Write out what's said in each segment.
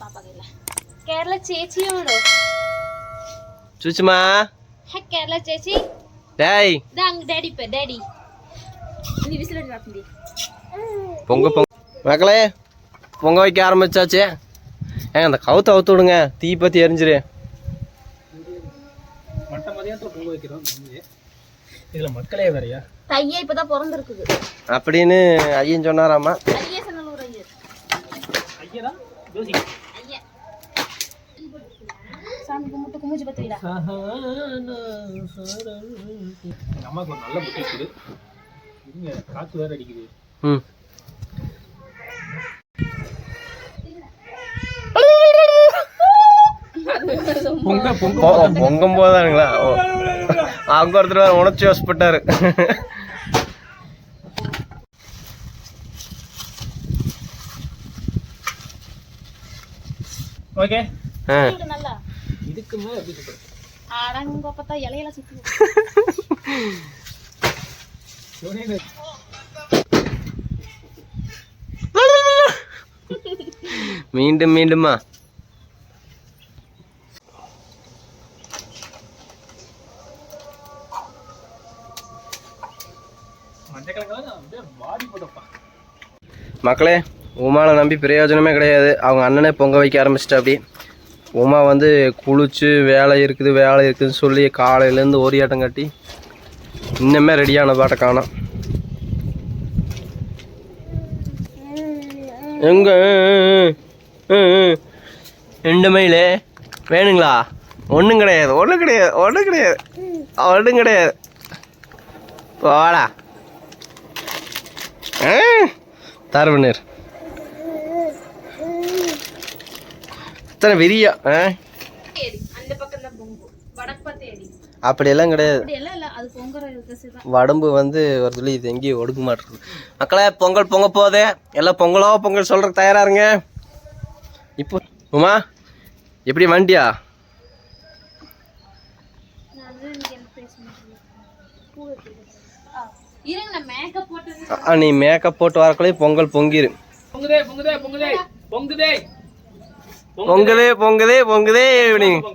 പാപ്പ കേരള ചേച്ചിയോടോ சுச்சுமா ഹേ കേരള ചേച്ചി டேய் ഇതാ ഡാഡി ഇപ്പൊ ഡാഡി നീ വിസിലടി വാപ്പി பொங்க பொங்க மக்களே பொங்க வைக்க ஆரம்பிச்சாச்சு ஏங்க அந்த கவுத்த அவுத்து விடுங்க தீ பற்றி எரிஞ்சிரு மட்ட மதியத்தில் பொங்க வைக்கிறோம் இதில் மக்களே வேறையா தையா இப்பதான் பிறந்திருக்குது அப்படின்னு ஐயன் சொன்னாராமா ஜோசி ஐயா சாமி கும்பிட்டு குமிச்சு பத்துவிடா எங்கள் அம்மாவுக்கு ஒரு நல்ல புத்தி இருங்க காற்று வேற அடிக்குது. ம். பொங்க பொங்க. பொங்கும் போதானுங்களா. அங்க ஒருத்தர் உணர்ச்சி வசப்பட்டாரு ஓகே ஆ. நல்லா. இதுக்கு மேலே எப்படி சொல்கிறது அடங்க பார்த்தா இலையெல்லாம் சுத்தி மீண்டும் மீண்டுமா மக்களே உமாவை நம்பி பிரயோஜனமே கிடையாது. அவங்க அண்ணனே பொங்க வைக்க ஆரம்பிச்சிட்டா அப்படி உமா வந்து குளிச்சு வேலை இருக்குது வேலை இருக்குதுன்னு சொல்லி காலையிலேருந்து ஓரியாட்டம் கட்டி இன்னுமே ரெடியான பாட்டை காணோம். எங்க ரெண்டு மைலு வேணுங்களா? ஒன்றும் கிடையாது ஒன்றும் கிடையாது ஒன்றும் கிடையாது ஒன்றும் கிடையாது. போடா. ஆ தரவனர் இத்தனை வெறியா ஆ ஏடி அந்த பக்கம் தான் பொங்கு வடக்கு பார்த்து ஏடி அப்படியெல்லாம் கிடையாது. அப்படி எல்லாம் இல்ல அது பொங்குற ட்ரெஸ் தான் உடம்பு வந்து ஒரு துளி இது எங்கேயும் ஒடுக்க மாட்டேங்குது. மக்களே பொங்கல் பொங்க போதே எல்லாம் பொங்கலோ பொங்கல் சொல்றதுக்கு தயாரா இருங்க. இப்போ உமா எப்படி வண்டியா? நீ மேக்கப் போட்டு வரக்குள்ளே பொங்கல் பொங்கிரு. பொங்குதே பொங்குதே பொங்குதே பொங்குதே. பொங்குதே. பொங்குதே பொங்குதே தெரியும்?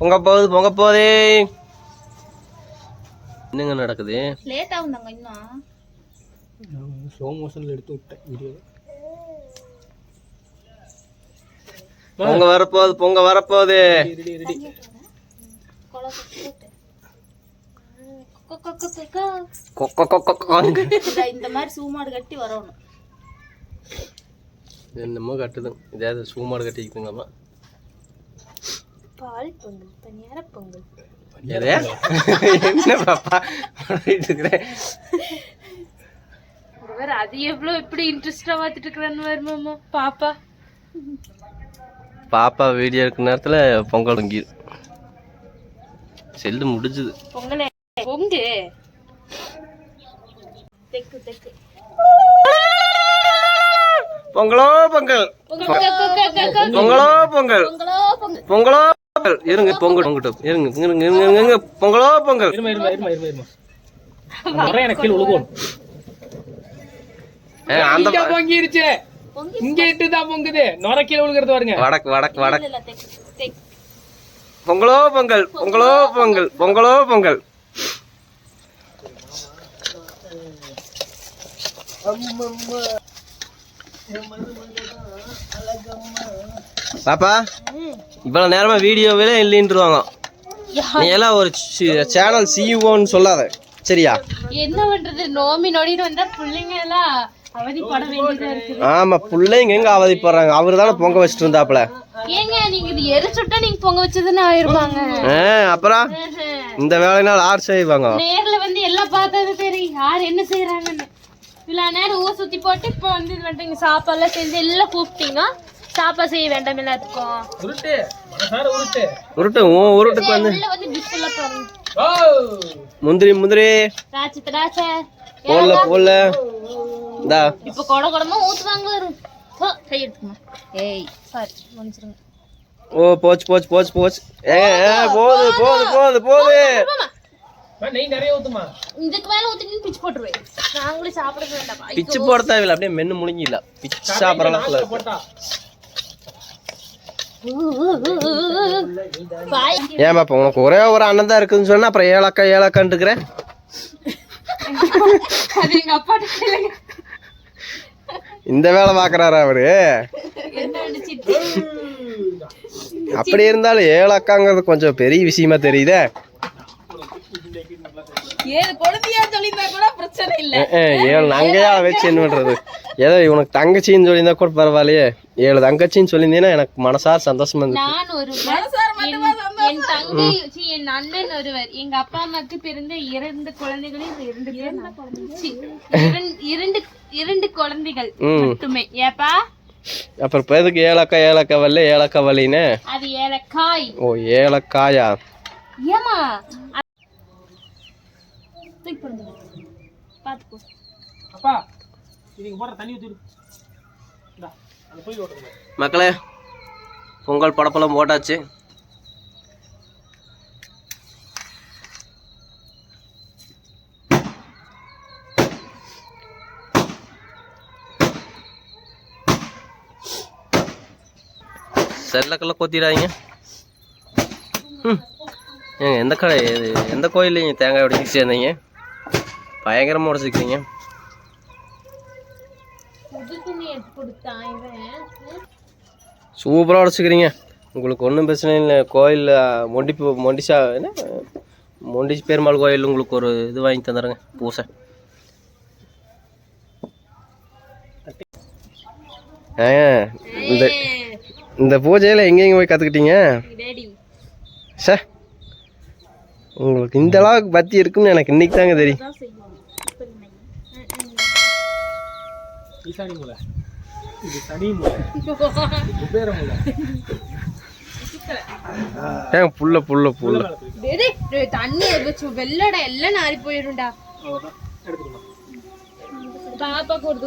பொங்க போகுது பொங்க போதே என்னங்க நடக்குது? இன்னும். ஸ்லோ மோஷனில் எடுத்து விட்டேன் வீடியோ பொங்க வரப்போகுது பொங்க வரப்போகுது. இந்த- மாதிரி சூமாடு கட்டி வரணும். என்னமோ இதாவது சூமாடு கட்டிக்குதுங்கம்மா பால் பொங்கல் பனியார பொங்கல். எதே என்ன பாப்பா வேற அது எவ்வளவு இப்படி இன்ட்ரெஸ்டா பார்த்துட்டு இருக்கிறான்னு வருமாமா பாப்பா. பாப்பா வீடியோ எடுக்கிற நேரத்தில் பொங்கல் செல்லு முடிஞ்சுது. பொங்கலே பொங்கு தெக்கு தெக்கு. பொங்கலோ பொங்கல். பொங்கல் பொங்கலோ பொங்கல். பொங்கலோ இருங்க பொங்கல். பொங்கட்டும் இருங்க இருங்க இருங்க இருங்க, பொங்கலோ பொங்கல். இருமா இருமா இருமா இருமா இருமா. அந்த முறை எனக்கு கீழே உழுகும் ஏ, அந்த இங்க பொங்கிருச்சு. பொங்கி இங்க இட்டு தான் பொங்குது. நுர கீழே விழுகிறது பாருங்க. வடக்கு வடக்கு வடக்கு. பொங்கலோ பொங்கல். பொங்கலோ பொங்கல். பொங்கலோ பொங்கல். பாப்பா இவ்வளவு நேரமா வீடியோவிலே இல்லைன்றுவாங்க. நீ எல்லாம் ஒரு சேனல் சிஇஓன்னு சொல்லாத. சரியா? என்ன பண்றது? நோமி நொடின்னு வந்தா பிள்ளைங்க எல்லாம் அவதிப்பட வேண்டியதா இருக்குது. ஆமா பிள்ளைங்க எங்க அவதிப்படுறாங்க? அவரு தானே பொங்க வச்சுட்டு இருந்தாப்புல ஏங்க நீங்க இது எரிச்சுட்டா நீங்க பொங்க வச்சதுன்னு ஆயிருப்பாங்க. ஆ, அப்புறம்? இந்த வேலையினால் ஆர் செய்வாங்க. நேர்ல வந்து எல்லாம் பார்த்தது தெரியும். யார் என்ன செய்யறாங்கன்னு இவ்வளவு நேரம் ஊர் சுத்தி போட்டு இப்போ வந்து இது வந்துட்டீங்க சாப்பாடுலாம் செஞ்சு எல்லாம் கூப்பிட்டீங்க. சாப்பாடு செய்ய வேண்டாம் எல்லாத்துக்கும். உருட்டு உருட்டு. உருட்டு உருட்டுக்கு வந்து. வந்து டிஷ் எல்லாம் பாருங்க. ஓ. முந்திரி முந்திரி. திராட்சை திராட்சை போடல போடல. இந்தா. இப்ப கொட கொடமா ஓ, கை எடுத்துக்கமா ஏய் சாரி மன்னிச்சிருங்க ஓ போச்சு போச்சு போச்சு போச்சு. ஏ போகுது போகுது போகுது மாமா நெய் நிறைய ஊத்துமா? இதுக்கு மேல ஊத்திட்டு பிச்சு போட்டுருவேன். நாங்களும் சாப்பிட வேண்டாம். பிச்சு போட தேவையில்ல. அப்படியே மென்னு முழுங்கில பிச்சு சாப்பிட்ற பாய் ஏன் பாப்பா உனக்கு ஒரே ஒரு அண்ணன் தான் இருக்குதுன்னு சொன்னா அப்புறம் ஏலக்கா ஏலக்கான்னு இருக்கிறேன் இந்த வேலை பார்க்கறாரா அவரு? என்ன அடிச்சிட்டு அப்படி இருந்தாலும் ஏலக்காங்கிறது கொஞ்சம் பெரிய விஷயமா தெரியுதே. ஏது குழந்தையா சொல்லியிருந்தா கூட பிரச்சனை இல்ல. அஹ், அஹ், ஏழு நங்கையா வச்சு என்ன பண்றது? ஏதோ உனக்கு தங்கச்சின்னு சொல்லியிருந்தா கூட பரவாயில்லையே. ஏழு தங்கச்சின்னு சொல்லியிருந்தீங்கன்னா எனக்கு மனசார் சந்தோஷமா இருந்துச்சு நான் ஒருவர் என்- என் தங்கை சி, என் அண்ணன் ஒருவர். எங்க அப்பா அம்மாக்கு பிறந்த இரண்டு குழந்தைகளில் இந்த இரண்டு பேர் நான். சி, இரண்டு- இரண்டு இரண்டு குழந்தைகள் ம். மட்டுமே. ஏப்பா? அப்புறம் எதுக்கு ஏலக்காய் ஏலக்காய் வல்ல ஏலக்காய் வல்லின்னு அது ஏலக்காய். ஓ ஏலக்காயா? ஏமா தூக்கி போடுங்க. பாத்துக்கோ அப்பா இதுக்கு போடுற தண்ணி ஓட்டுங்க. மக்களே பொங்கல் படப்பெல்லாம் போட்டாச்சு. செல்லக்கெல்லாம் கொத்திடாதீங்க. ம் ஏங்க எந்த கடை எந்த கோயில்லைங்க தேங்காய் உடைச்சி சேர்ந்தீங்க? பயங்கரமாக இவன்? சூப்பராக உடச்சிக்கிறீங்க உங்களுக்கு ஒன்றும் பிரச்சனை இல்லை. கோயிலில் மொண்டி மொண்டிசா என்ன? மொண்டி பெருமாள் கோயில் உங்களுக்கு ஒரு இது வாங்கி தந்துடுறேங்க. பூசை. இந்த இந்த பூஜையில் எங்கெங்க போய் கற்றுக்கிட்டீங்க டேடி சே உங்களுக்கு இந்த அளவுக்கு பத்தி இருக்குன்னு எனக்கு இன்னைக்கு தாங்க தெரியும் தான் செய்வோம் ஈசானி மூலை இது சனி மூலை குபேர மூலை ஏங்க புல்ல புல்ல புல்ல தண்ணி வச்சு வெள்ளடா எல்லாம் நாரி எடுத்துக்கணும். பாப்பாக்கு ஒரு